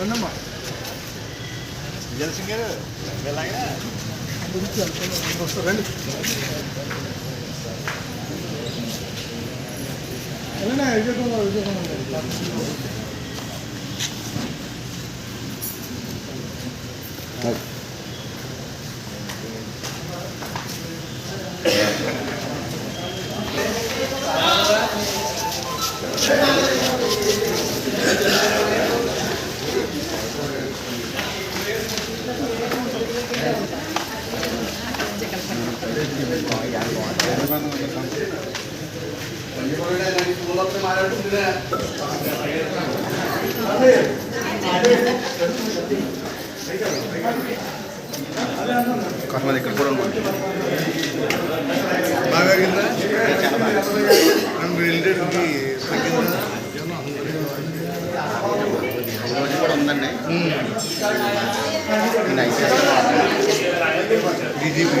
రండమ్మా విజయ్ సింగ్ గారు ఎలాగా గురించి అనుకున్నాను వస్తారు రండి వెళ్ళినా విజయకుమార్ విజయకుమార్ కొంతమంది ఇక్కడ కూడా ఉన్నారు బాగా అయిందా చాలా బాగా నన్ను రిలేటెడ్కి తగ్గిందా రోజు కూడా ఉందండి నేను ఐసీఎస్ డీజీపీ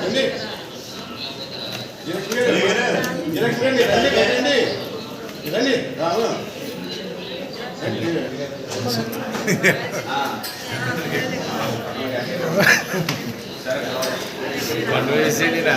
ఎంపీ చేసి పెట్టారు బిల్లు పండు వేసేదిరా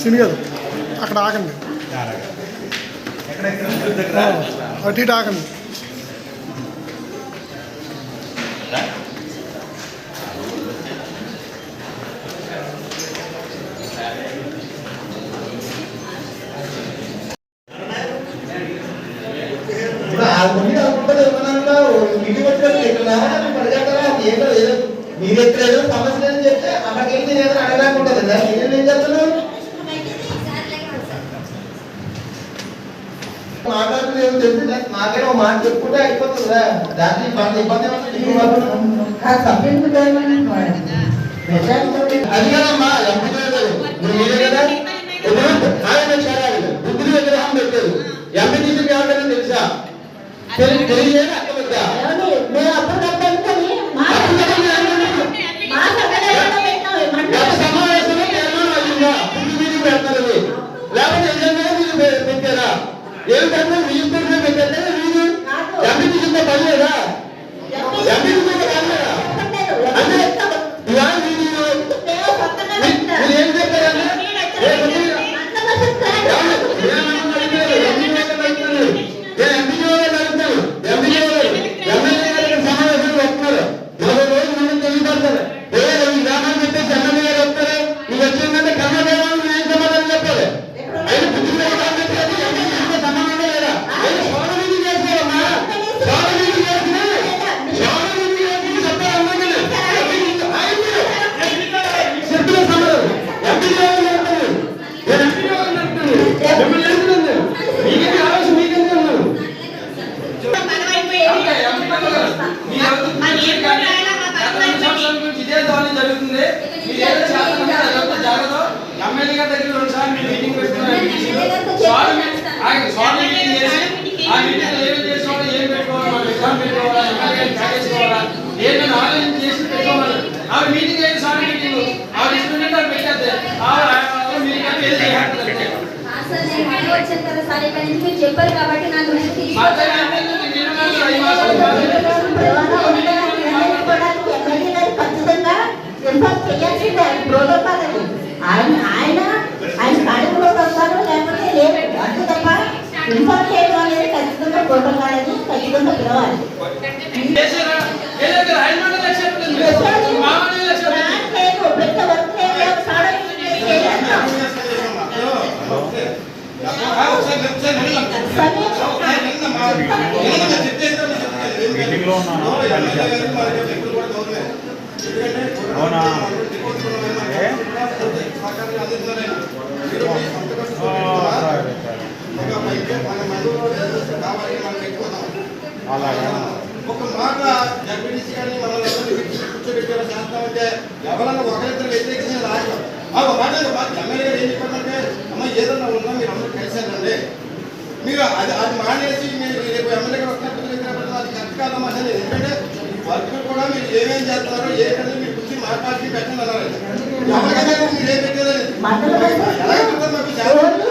సిని గారు అక్కడ ఆగండి. అటు ఇటు ఆగండి. మీరు ఎక్కడ ఏదో సమస్య అని చెప్తే అక్కడికి వెళ్ళి నేను ఏదో అడగలేకుంటుంది కదా. నేను ఏం చేస్తున్నాను మాట్లాడుతుంది ఏమో తెలిసి నాకైనా ఒక మాట చెప్పుకుంటే అయిపోతుంది దానికి ఇబ్బంది ఇబ్బంది అది కదమ్మా బుద్ధుడి విగ్రహం పెట్టారు ఎంపీ తీసుకు తెలుసా? తెలి- తెలియజేయని అర్థమవుతా ఏ విధంగా గారి దగ్గర రెండు సార్లు మీరు మీటింగ్ పెట్టుకున్నారు సార్ ఆయన సార్ మీటింగ్ చేసి ఆ మీటింగ్ ఏమేమి చేసుకోవాలి ఏం పెట్టుకోవాలి మన ఎగ్జామ్ పెట్టుకోవాలా ఎమ్మెల్యే గారిని ప్యాకేసుకోవాలా ఏంటని ఆలోచన చేసి పెట్టుకోవాలి ఆవిడ మీటింగ్ సార్ మీటింగ్ ఆవిడ ఆవిడ ఆవిడ ఏది చెప్పారు కాబట్టి నాకు ఖచ్చితంగా చేయాల్సిందే ప్రోటోకాల్ అది ఆయన ఆయన ఆయన కాడిలో వస్తారు లేకపోతే లేదు అంతే తప్ప ఇన్ఫార్మ్ చేయడం అనేది ఖచ్చితంగా ప్రోటోకాల్ ఖచ్చితంగా పిలవాలి. చేశారా ఏదో ఒక రాజమండ్రి లక్ష్యం మామూలు లక్ష్యం ప్లాన్ లేదు పెద్ద వర్క్ లేదు సాడని మీటింగ్లో ఉన్నాను అవునా ఏ? ఆ, సరే, సరే. అలాగా ఒక మాట జడ్పీటీసీ గారిని మనల్ని అందరినీ పిలిచి కూర్చోబెట్టారు. చేస్తామంటే ఎవరన్నా ఒకరిద్దరు వ్యతిరేకంగా రాదు ఆ ఒక మాట మాట ఎమ్మెల్యే గారు ఏం చెప్పారంటే అమ్మ ఏదన్నా ఉన్నా మీరు అందరూ కలిసారండి మీరు అది అది మానేసి మీరు రేపు ఎమ్మెల్యే గారు వస్తున్నట్టు అది కరెక్ట్ కాదమ్మా అసలు ఎందుకంటే కూడా మీరు ఏమేం చేస్తున్నారో ఏంటని మీరు కూర్చి మాట్లాడి పెట్టండి అన్నారు ఎవరికైనా మీరు ఏం పెట్టేదని మండల ఎలా చెప్తారు మాకు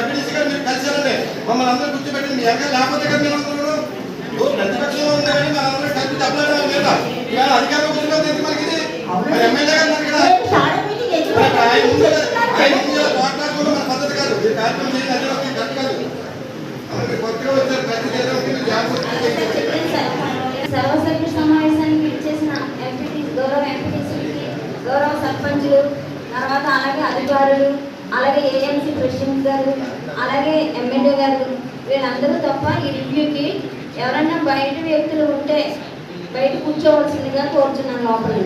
డబ్ల్యూడీసీ గారు మీరు కలిసారండి మమ్మల్ని అందరూ కూర్చోబెట్టి మీ ఎక్కడ లేకపోతే కదా అందరూ ఓ ప్రతిపక్షంలో ఉంది కానీ కలిసి ఇవాళ అధికారంలో మనకి ఇది? మరి ఎమ్మెల్యే గారు ఆయన ముందు ఆయన ముందు మాట్లాడుకోవడం మన పద్ధతి కాదు. మీరు కార్యక్రమం చేయండి అదే ఒక కరెక్ట్ కాదు. అవును, మీరు కొత్తగా వచ్చారు ప్రతి చేద్దాం మీరు జాగ్రత్త చెప్పండి సార్. సర్వసభ్య సమావేశానికి ఇచ్చేసిన ఎంపీటీ గౌరవ ఎంపీటీసీకి గౌరవ సర్పంచులు తర్వాత అలాగే అధికారులు అలాగే ఏఎంసీ ప్రెసిడెంట్ గారు అలాగే ఎమ్మెల్యే గారు వీళ్ళందరూ తప్ప ఈ రివ్యూకి ఎవరైనా బయట వ్యక్తులు ఉంటే బయట కూర్చోవలసిందిగా కోరుతున్నాను లోపల.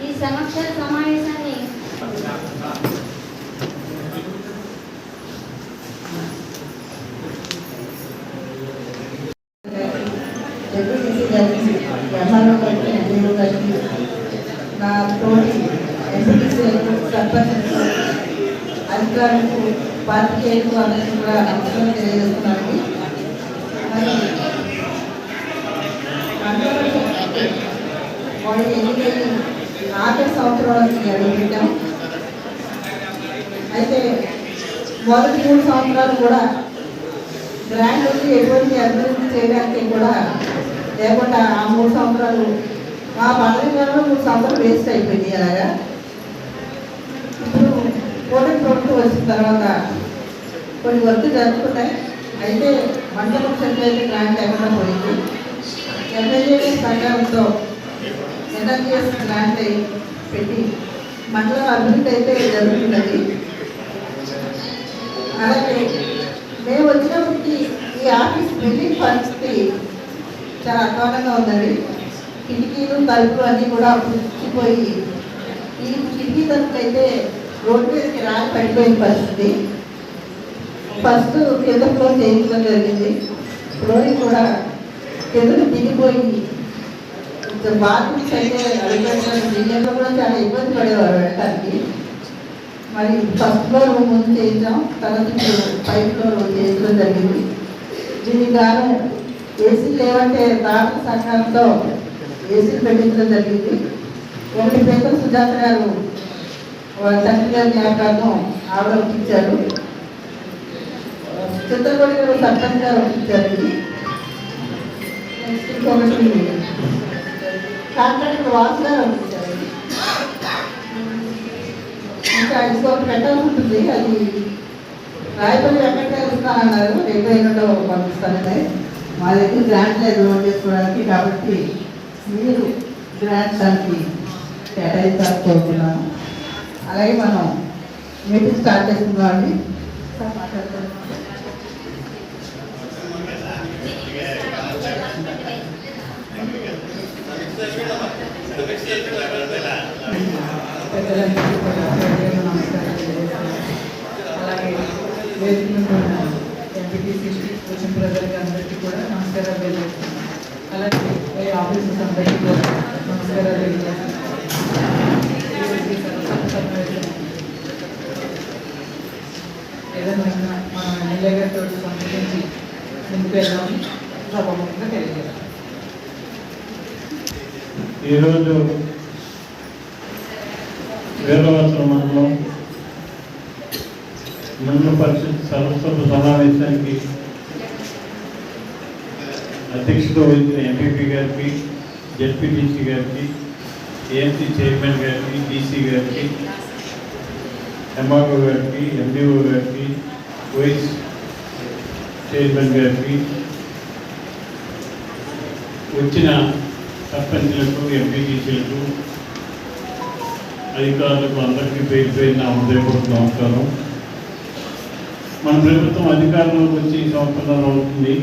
ఈ సమక్ష సమావేశాన్ని జడ్పీటీసీ గారికి ఎంఆర్ఓ గారికి ఎంపీఓ గారికి నా తోటి ఎంపీటీసీలకు సర్పంచ్లకు అధికారులకు పాత్రికేయులకు అందరికీ కూడా నమస్కారం తెలియజేస్తున్నాను మరి వాళ్ళు ఎన్నికలు ఆఖరి సంవత్సరాలకి అడుగుపెట్టాం అయితే మొదటి మూడు సంవత్సరాలు కూడా గ్రాండ్ వచ్చి ఎటువంటి అభివృద్ధి చేయడానికి కూడా లేకుండా ఆ మూడు సంవత్సరాలు మా పదవి మూడు సంవత్సరాలు వేస్ట్ అయిపోయింది అలాగా. ఇప్పుడు ప్రభుత్వం వచ్చిన తర్వాత కొన్ని వర్క్ జరుగుతున్నాయి. అయితే మండలం సెంట్రైతే గ్రాంట్ లేకుండా పోయింది. ఎమ్మెల్యే సహకారంతో ఎన్ఆర్జీఎస్ గ్రాంట్ అయి పెట్టి మండలం అభివృద్ధి అయితే జరుగుతున్నది. అలాగే మేము వచ్చినప్పటికి ఈ ఆఫీస్ బిల్డింగ్ పరిస్థితి చాలా అధ్వానంగా ఉందండి. కిటికీలు తలుపులు అన్నీ కూడా పుచ్చిపోయి ఈ కిటికీ తలుపులు అయితే రోడ్డు మీదకి రాలి పడిపోయిన పరిస్థితి. ఫస్ట్ కింద ఫ్లోర్ చేయించడం జరిగింది. ఫ్లోరింగ్ కూడా కిందకు దిగిపోయి బాత్రూమ్స్ అయితే అడిగేటువంటి కూడా చాలా ఇబ్బంది పడేవారు వెళ్ళడానికి మరి ఫస్ట్ ఫ్లోర్ ముందు చేయించాం. తర్వాత ఇప్పుడు పై ఫ్లోర్ చేయించడం జరిగింది. దీనికి గాను ఏసీ లేవంటే దాత సంఘంతో ఏసీలు పెట్టించడం జరిగింది. ఒకటి పేపర్ సుజాత గారు వాళ్ళ తండ్రి గారి జ్ఞాపకాలను ఆవిడ ఒప్పించారు. చిత్రపడి గారు సర్పంచ్ గారు ఒప్పించారు. ఇది నెక్స్ట్ ఇంకొకటి కాంట్రాక్టర్ వాసు గారు ఒప్పించారు. ఇంకా ఇంకొకటి పెట్టాల్సి ఉంటుంది. అది రాయపల్లి వెంకట గారు ఇస్తానన్నారు రేపు ఎన్నడో పంపిస్తానని మా దగ్గర గ్రాంట్ లేదు లోన్ చేసుకోవడానికి కాబట్టి మీరు గ్రాంట్ దానికి కేటాయించాలని అలాగే మనం మీటింగ్ స్టార్ట్ చేస్తున్నామండి సార్ మాట్లాడతాను పెద్దలందరికీ కూడా నమస్కారం తెలియజేస్తున్నాను. అలాగే వేదిక మీద ఉన్న ఎంపీటీసీ వచ్చిన ప్రజలకి అందరికీ కూడా నమస్కారాలు తెలియజేస్తున్నాను అలాగే ఈ ఆఫీసర్స్ అందరికీ కూడా నమస్కారాలు తెలియజేస్తున్నాను ఈరోజు ఈ ఏదైనా మన ఎమ్మెల్యే గారితో సంప్రదించి ముందుకు వెళ్దామని సభాముఖంగా తెలియజేస్తాను ఈరోజు మండలం మండల పరిషత్ సర్వసభ సమావేశానికి అధ్యక్షత వహించిన ఎంపీపీ గారికి జెడ్పీటీసీ గారికి ఏఎంసీ చైర్మన్ గారికి డీసీ గారికి ఎంఆర్ఓ గారికి ఎండిఓ గారికి వైస్ చైర్మన్ గారికి వచ్చిన సర్పంచ్లకు ఎంపీటీసీలకు అధికారులకు అందరికీ పేరు పేరు నా హృదయపూర్వక నమస్కారం. మన ప్రభుత్వం అధికారంలోకి వచ్చి సంవత్సరం అవుతుంది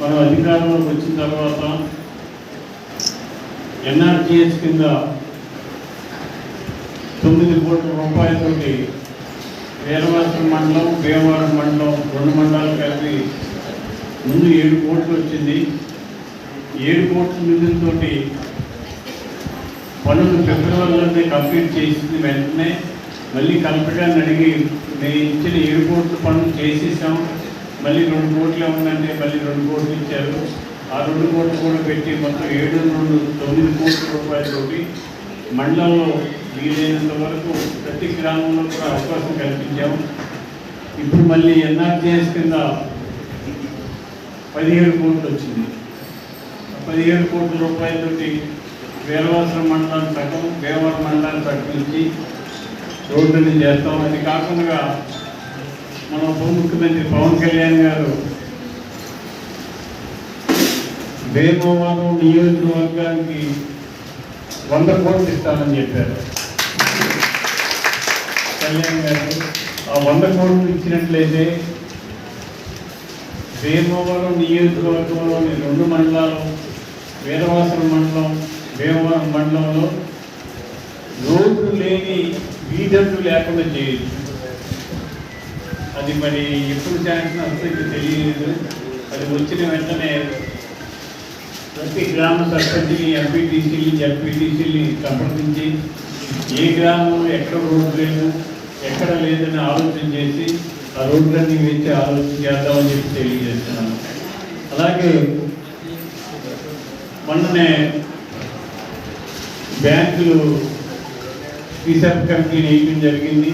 మనం అధికారంలోకి వచ్చిన తర్వాత ఎన్ఆర్టీఎస్ కింద తొమ్మిది కోట్ల రూపాయలతోటి వేలవాసం మండలం భీమవరం మండలం రెండు మండలాలు కలిపి ముందు ఏడు కోట్లు వచ్చింది. ఏడు కోట్ల నిధులతో పనులు ఫిబ్రవరిలోనే కంప్లీట్ చేసింది వెంటనే. మళ్ళీ కలెక్టర్ని అడిగి మేము ఇచ్చిన ఏడు కోట్ల పనులు చేసేసాం. మళ్ళీ రెండు కోట్లు ఉందంటే మళ్ళీ రెండు కోట్లు ఇచ్చారు. ఆ రెండు కోట్లు కూడా పెట్టి మొత్తం ఏడు రెండు తొమ్మిది కోట్ల రూపాయలతోటి మండలంలో వీలైనంత వరకు ప్రతి గ్రామంలో కూడా అవకాశం కల్పించాము. ఇప్పుడు మళ్ళీ ఎన్ఆర్జీఎస్ కింద పదిహేడు కోట్లు వచ్చింది. పదిహేడు కోట్ల రూపాయలతోటి వేలవాసరం మండలాన్ని సగం భీమవరం మండలాన్ని ప్రకటించి రోడ్డుని చేస్తాం. అది కాకుండా మన ఉప ముఖ్యమంత్రి పవన్ కళ్యాణ్ గారు భీమవరం నియోజకవర్గానికి వంద కోట్లు ఇస్తానని చెప్పారు. కళ్యాణ్ గారు ఆ వంద కోట్లు ఇచ్చినట్లయితే భీమవరం నియోజకవర్గంలోని రెండు మండలాలు వీరవాసరం మండలం భీమవరం మండలంలో రోడ్లు లేని వీధులు లేకుండా చేయొచ్చు. అది మరి ఎప్పుడు ఛాన్స్ అంత తెలియదు అది వచ్చిన వెంటనే ప్రతి గ్రామ సర్పంచ్ని ఎంపీటీసీని జడ్పీటీసీని సంప్రదించి ఏ గ్రామంలో ఎక్కడ రోడ్డు లేదు ఎక్కడ లేదని ఆలోచన చేసి ఆ రోడ్లన్నీ వేసి ఆలోచన చేద్దామని చెప్పి తెలియజేస్తున్నాను. అలాగే మొన్ననే బ్యాంకులు రిసర్వ్ కమిటీని వేయడం జరిగింది.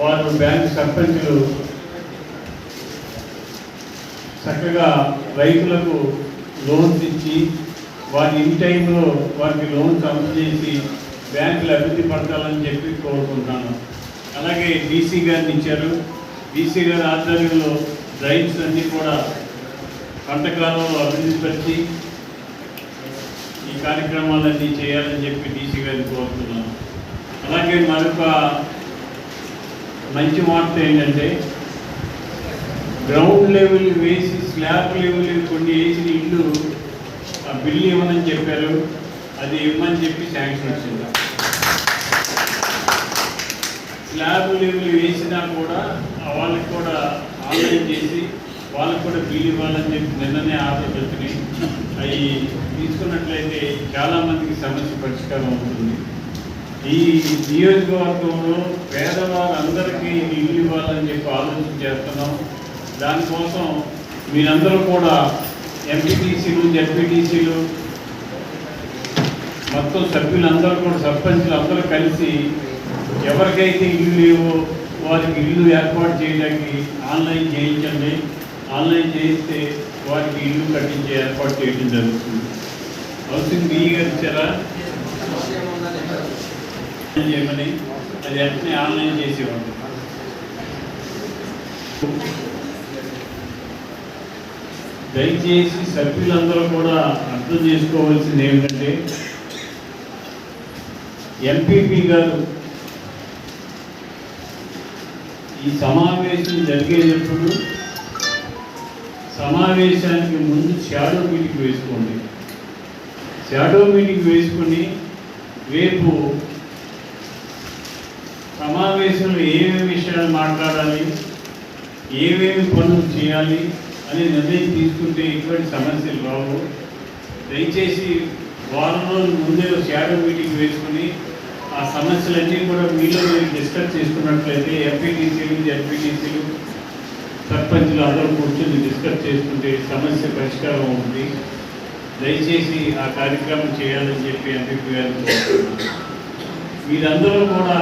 వారు బ్యాంక్ సర్పంచులు చక్కగా రైతులకు లోన్స్ ఇచ్చి వారి ఇన్ టైంలో వారికి లోన్స్ అందజేసి బ్యాంకులు అభివృద్ధి పడతాలని చెప్పి కోరుకుంటున్నాను. అలాగే డీసీ గారిని ఇచ్చారు. డీసీ గారి ఆధ్వర్యంలో డ్రైవ్స్ అన్నీ కూడా పంటకాలంలో అభివృద్ధి పరిచి ఈ కార్యక్రమాలన్నీ చేయాలని చెప్పి డీసీ గారిని కోరుతున్నాను అలాగే మరొక మంచి వార్త ఏంటంటే గ్రౌండ్ లెవెల్ వేసి స్లాబ్ లెవెల్ కొన్ని వేసిన ఇల్లు ఆ బిల్లు ఇవ్వనని చెప్పారు? అది ఇవ్వమని చెప్పి శాంక్షన్ వచ్చింది. స్లాబ్ లెవెల్ వేసినా కూడా వాళ్ళకి కూడా ఆన్లైన్ చేసి వాళ్ళకి కూడా బిల్లు ఇవ్వాలని చెప్పి నిన్ననే ఆర్డర్ వచ్చినాయి అవి తీసుకున్నట్లయితే చాలామందికి సమస్య పరిష్కారం అవుతుంది. ఈ నియోజకవర్గంలో పేదవారందరికీ ఇల్లు ఇవ్వాలని చెప్పి ఆలోచన చేస్తున్నాం. దానికోసం మీరందరూ కూడా ఎంపీటీసీలు జడ్పీటీసీలు మొత్తం సభ్యులందరూ కూడా సర్పంచులు అందరూ కలిసి ఎవరికైతే ఇల్లు లేవో వారికి ఇల్లు ఏర్పాటు చేయడానికి ఆన్లైన్ చేయించండి. ఆన్లైన్ చేయిస్తే వారికి ఇల్లు కట్టించే ఏర్పాటు చేయడం జరుగుతుంది. హౌసింగ్ మీ గారు ఇచ్చారా చేయమని అది వెంటనే ఆన్లైన్ చేసేవాడు దయచేసి సభ్యులందరూ కూడా అర్థం చేసుకోవాల్సింది ఏమిటంటే ఎంపీపీ గారు ఈ సమావేశం జరిగేటప్పుడు సమావేశానికి ముందు షాడో మీటింగ్ వేసుకోండి. షాడో మీటింగ్ వేసుకొని రేపు సమావేశంలో ఏమేమి విషయాలు మాట్లాడాలి ఏమేమి పనులు చేయాలి అని నిర్ణయం తీసుకుంటే ఎటువంటి సమస్యలు రావు. దయచేసి వారం రోజుల ముందే షాడో మీటింగ్ వేసుకుని ఆ సమస్యలన్నీ కూడా మీలో మీరు డిస్కస్ చేసుకున్నట్లయితే ఎంపీటీసీలు జడ్పీటీసీలు సర్పంచులు అందరూ కూర్చొని డిస్కస్ చేసుకుంటే సమస్య పరిష్కారం ఉంది దయచేసి ఆ కార్యక్రమం చేయాలని చెప్పి అభిప్రాయాలు గారు మీరందరూ కూడా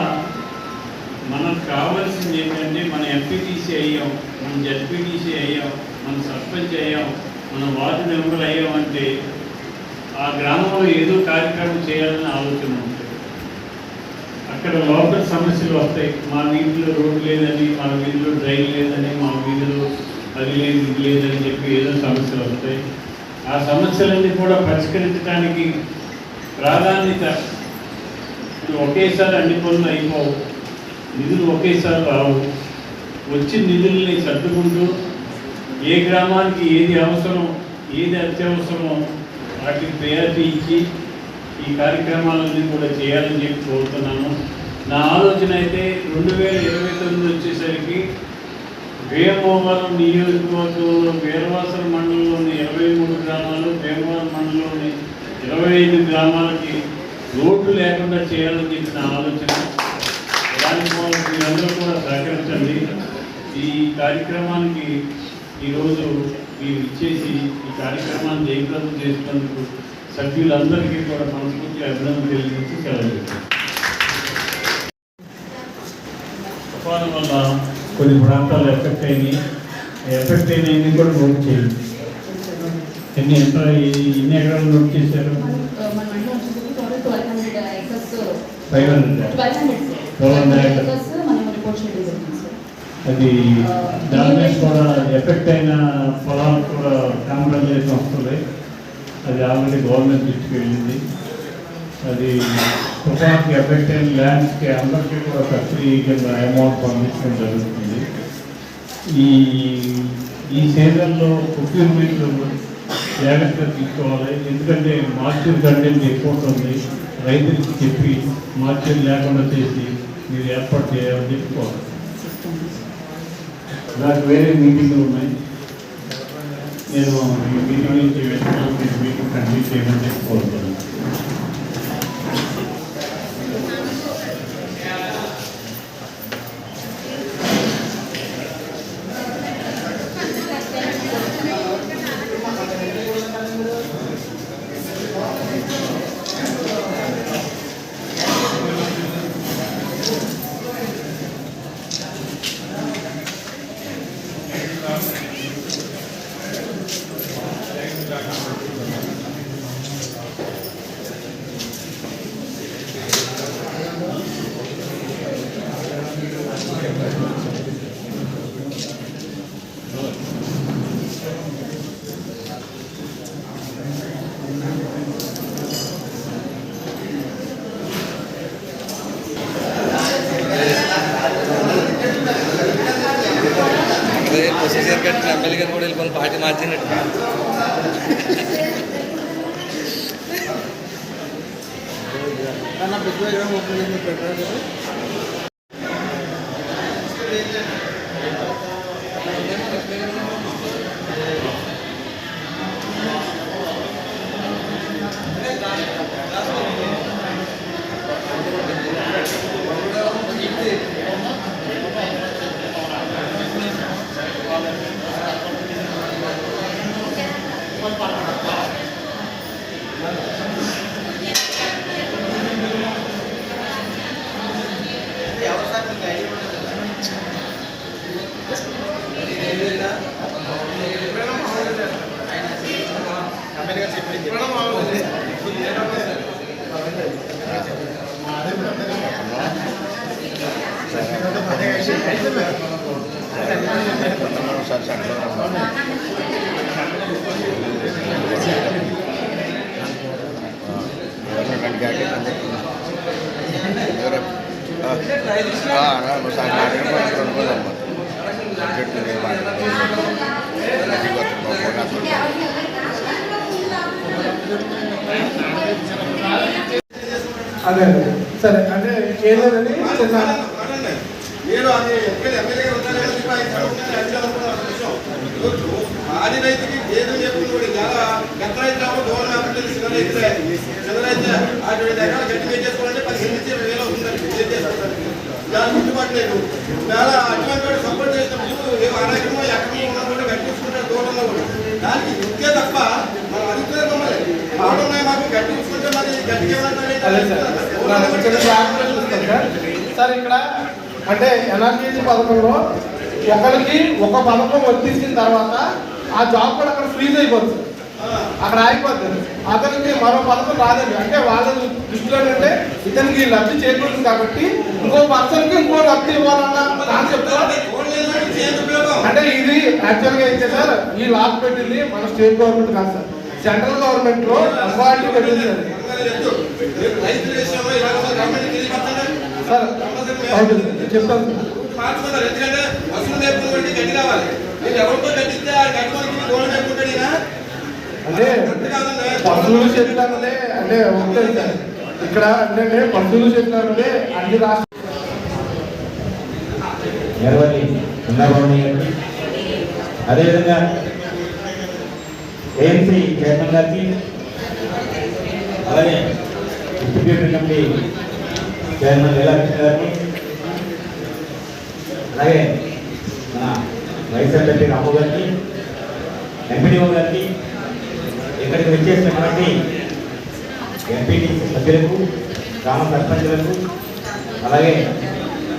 మనకు కావాల్సింది ఏంటంటే మన ఎంపీటీసీ అయ్యాం మనం జడ్పీటీసీ అయ్యాం. మనం సర్పంచ్ అయ్యాం మనం వార్డు మెంబర్లు అయ్యామంటే ఆ గ్రామంలో ఏదో కార్యక్రమం చేయాలని ఆలోచన ఉంటుంది. అక్కడ లోకల్ సమస్యలు వస్తాయి. మా వీధిలో రోడ్డు లేదని మా వీధిలో డ్రైన్ లేదని మా వీధిలో అది లేదు ఇది లేదని చెప్పి ఏదో సమస్యలు వస్తాయి. ఆ సమస్యలన్నీ కూడా పరిష్కరించడానికి ప్రాధాన్యత ఒకేసారి అన్ని పనులు అయిపోవు. నిధులు ఒకేసారి రావు. వచ్చిన నిధుల్ని సర్దుకుంటూ ఏ గ్రామానికి ఏది అవసరం ఏది అత్యవసరమో వాటికి ప్రయారిటీ ఇచ్చి ఈ కార్యక్రమాలన్నీ కూడా చేయాలని చెప్పి కోరుతున్నాను. నా ఆలోచన అయితే రెండు వేల ఇరవై తొమ్మిది వచ్చేసరికి వేమోవరం నియోజకవర్గంలో వేరవాసర మండలంలోని ఇరవై మూడు గ్రామాలు వేమవరం మండలంలోని ఇరవై ఐదు గ్రామాలకి రోడ్లు లేకుండా చేయాలని చెప్పి నా ఆలోచన. దానికి మీరందరూ కూడా సహకరించండి. ఈ కార్యక్రమానికి ఈరోజు మీరు ఇచ్చేసి ఈ కార్యక్రమాన్ని జయప్రదం చేసినందుకు సభ్యులందరికీ కూడా మనస్ఫూర్తి అభినందన తెలియజేసి సెలవు. తుఫాను వల్ల కొన్ని ప్రాంతాలు ఎఫెక్ట్ అయినాయి. ఎఫెక్ట్ అయినవి కూడా నోట్ చేయండి. ఎన్ని ఎంత ఎన్ని ఎకరాలు నోట్ చేశారు? Five hundred. Twelve hundred Twelve hundred acres. Acres మనం రిపోర్ట్ చేయడం జరిగింది సార్ అది దాని మీద కూడా ఎఫెక్ట్ అయిన పొలాలు కూడా కాంపన్సేషన్ వస్తుంది అది ఆల్రెడీ గవర్నమెంట్ దృష్టికి వెళ్ళింది. అది తుఫాన్కి ఎఫెక్ట్ అయిన ల్యాండ్స్కి అందరికీ కూడా సబ్సిడీ కింద అమౌంట్ పంపించడం జరుగుతుంది. ఈ ఈ సీజన్లో ప్రొక్యూర్మెంట్ జాగ్రత్తగా తీసుకోవాలి. ఎందుకంటే మార్కెట్ కంటెంట్ ఎక్కువ ఉంటుంది. రైతులకి చెప్పి మార్కెట్ లేకుండా చేసి మీరు ఏర్పాటు చేయాలని చెప్పుకోవాలి. నాకు వేరే మీటింగ్లు ఉన్నాయి. నేను ఈ మీటింగ్ నుంచి వెళ్తున్నాను మీరు మీటింగ్ కంటిన్యూ చేయమని చెప్పుకోవాలి হবে అదే అదే. సరే అంటే ఏదైనా చిన్న ఎక్కడ ఎమ్మెల్యే ఆది రైతుకి ఏదో చాలా దూరం కాబట్టి చిన్న రైతులే చిన్న రైతు అటువంటి ఎకరాలు గట్టి పదిహేను నుంచి ఇరవై వేలు అవుతుందండి దాని గిట్టుబాటు లేదు చాలా అటువంటి వాడు సపోర్ట్ చేసినప్పుడు ఏ దూరంలో కూడా. దానికి ఇంతే తప్ప మనం అడుగుతున్నారు మమ్మల్ని పాడున్నాయి మాకు గట్టి అదే సార్ సార్ సార్ ఇక్కడ అంటే ఎన్ఆర్జీసీ పథకంలో ఒకరికి ఒక పథకం వర్తించిన తర్వాత ఆ జాబ్ కూడా అక్కడ ఫ్రీజ్ అయిపోతుంది. అక్కడ ఆగిపోతుంది. అతనికి మరో పథకం రాదండి. అంటే వాళ్ళ దృష్టిలో ఏంటంటే ఇతనికి లబ్ధి చేకూరుతుంది కాబట్టి ఇంకో పర్సన్కి ఇంకో లబ్ధి ఇవ్వాలన్న కాన్సెప్ట్ అంటే ఇది యాక్చువల్గా అయితే సార్ ఈ లాక్ పెట్టింది మన స్టేట్ గవర్నమెంట్ కాదు సార్. సెంట్రల్ గవర్నమెంట్లో అథారిటీ పెట్టింది చెప్తాను సార్ మార్చుకున్నారు ఎందుకంటే వసూలు లేకపోతే గడ్డి కావాలి మీరు ఎవరితో గడ్డిస్తే ఆ గడ్డి మనకి దూరం లేకుంటాడు ఈయన అంటే పశువులు చెట్లు అన్నదే అంటే ఉంటుంది సార్. ఇక్కడ అంటే పశువులు చెట్లు అన్నదే అన్ని రాష్ట్ర అదేవిధంగా ఏఎంసీ చైర్మన్ గారికి అలాగే డిస్ట్రిబ్యూటర్ కమిటీ చైర్మన్ లీలాకృష్ణ గారికి అలాగే మన వైస్ ఎంపీ రాము గారికి ఎంపీడీఓ గారికి ఇక్కడికి వచ్చేసినటువంటి ఎంపీటీసీ సభ్యులకు గ్రామ సర్పంచులకు అలాగే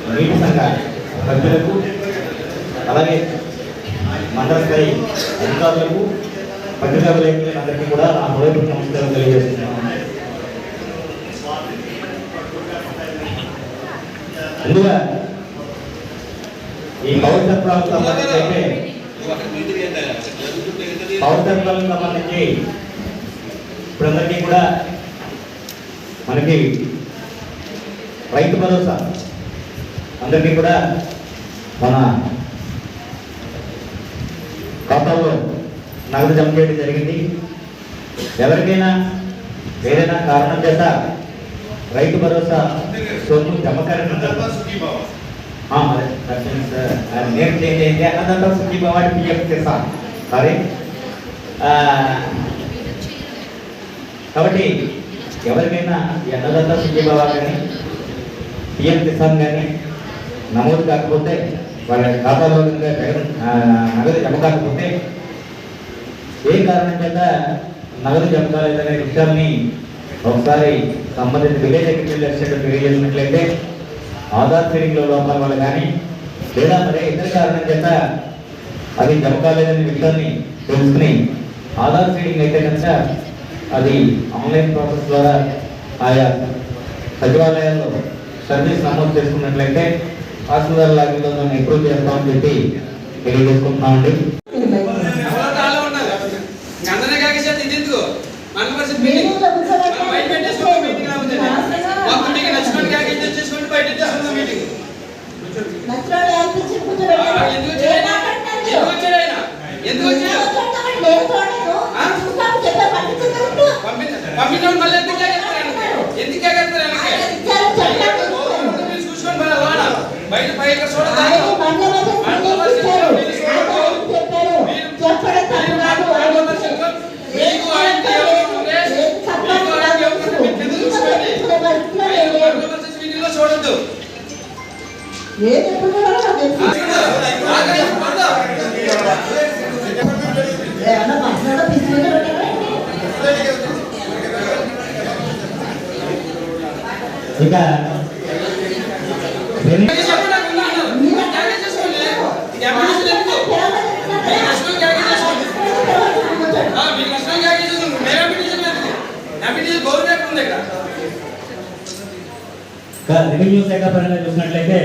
నీటి సంఘ సభ్యులకు అలాగే మండల స్థాయి అధికారులకు పత్రికా విలేకరులందరికీ కూడా ఆ హృదయపూర్వక నమస్కారం తెలియజేస్తున్నాం ముందుగా ఈ పౌర సంబంధించి అయితే పౌర సరఫరాలకు సంబంధించి ఇప్పుడందరికీ కూడా మనకి రైతు భరోసా. అందరికీ కూడా మన ఖాతాలో నగదు జమ చేయడం జరిగింది. ఎవరికైనా ఏదైనా కారణం చేత రైతు భరోసా సొమ్ము జమ కారణం నేమ్ చేంజ్ అయింది అన్నదంతా సుఖీ భవాడి పిఎం కిసాన్ సారీ. కాబట్టి ఎవరికైనా ఈ అన్నదంతా సుఖీ కానీ పిఎం కిసాన్ కానీ నమోదు కాకపోతే వాళ్ళ ఖాతాలో కనుక జగన్ ఆ, నగదు జమ కాకపోతే ఏ కారణం చేత నగదు జమ కాలేదనే విషయాన్ని ఒకసారి సంబంధిత విలేజ్ సెక్రటరీ తెలియజేసినట్లయితే ఆధార్ ఫీలింగ్లో లోపాల వల్ల కానీ లేదా మరే ఇతర కారణం చేత అది జమ కాలేదనే విషయాన్ని తెలుసుకుని ఆధార్ ఫీలింగ్ అయితే కనుక అది ఆన్లైన్ ప్రాసెస్ ద్వారా ఆయా సచివాలయాల్లో సర్వీస్ నమోదు చేసుకున్నట్లయితే తహసీల్దార్ లాగిలో దాన్ని అప్రూవ్ చేస్తామని చెప్పి తెలియజేసుకుంటున్నామండి ఎవరో తాళం ఉన్నారు అందరినీ కాకేసేది ఇది ఎందుకు మన పరిస్థితి మీటింగ్ మనం బయట పెట్టేసుకోండి మీటింగ్ లేకపోతే మొత్తం మీకు నచ్చిన కాకేజ్ తెచ్చేసుకోండి బయట తెచ్చేసుకుందాం మీటింగ్ ఆ, ఎందుకు వచ్చాడు ఆయన? ఎందుకు వచ్చాడు ఆయన ఎందుకు వచ్చాడు పంపించ పంపించడం మళ్ళీ ఎందుకు? ఎందుకు లోన. బయట పైకి చూడదా ఇక రెవెన్యూ శాఖ పరంగా చూసినట్లయితే